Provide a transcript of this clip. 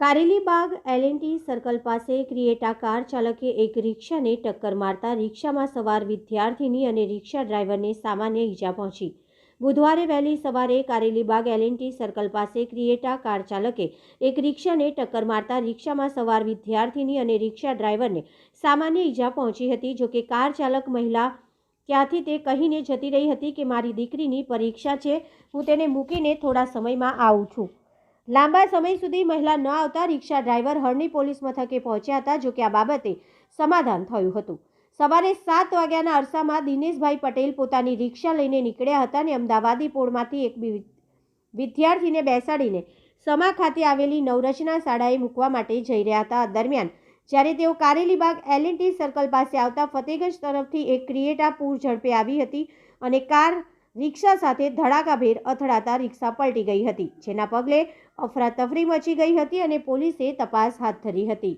Karelibaug L&T circle પાસે ક્રિએટા car ચાલકે એક રિક્ષાને ટક્કર મારતા રિક્ષામાં સવાર વિદ્યાર્થીની અને રિક્ષા ડ્રાઈવરને સામાન્ય ઈજા પહોંચી. બુધવારે વહેલી સવારે કારેલીબાગ એલએનટી સર્કલ પાસે ક્રિએટા કાર ચાલકે એક રિક્ષાને ટક્કર મારતા રિક્ષામાં સવાર વિદ્યાર્થીની અને રિક્ષા ડ્રાઈવરને સામાન્ય ઈજા પહોંચી હતી જોકે કાર ચાલક મહિલા ક્યાંથી તે કહીને જતી રહી હતી કે મારી દીકરીની પરીક્ષા છે, હું તેને મૂકીને થોડા સમયમાં આવું છું. લાંબા સમય સુધી મહિલા ન આવતા રિક્ષા ડ્રાઈવર હરણી પોલીસ મથકે પહોંચ્યા હતા જોકે આ બાબતે સમાધાન થયું હતું. સવારે સાત વાગ્યાના અરસામાં દિનેશભાઈ પટેલ પોતાની રિક્ષા લઈને નીકળ્યા હતા અને અમદાવાદી પોળમાંથી એક વિદ્યાર્થીને બેસાડીને સમા ખાતે આવેલી નવરચના શાળાએ મૂકવા માટે જઈ રહ્યા હતા. દરમિયાન, જ્યારે તેઓ કારેલીબાગ એલએનટી સર્કલ પાસે આવતા ફતેગંજ તરફથી એક ક્રિએટા પૂર ઝડપે આવી હતી અને કાર રિક્ષા સાથે ધડાકાભેર અથડાતા રિક્ષા પલટી ગઈ હતી, જેના પગલે અફરાતફરી મચી ગઈ હતી અને પોલીસે તપાસ હાથ ધરી હતી.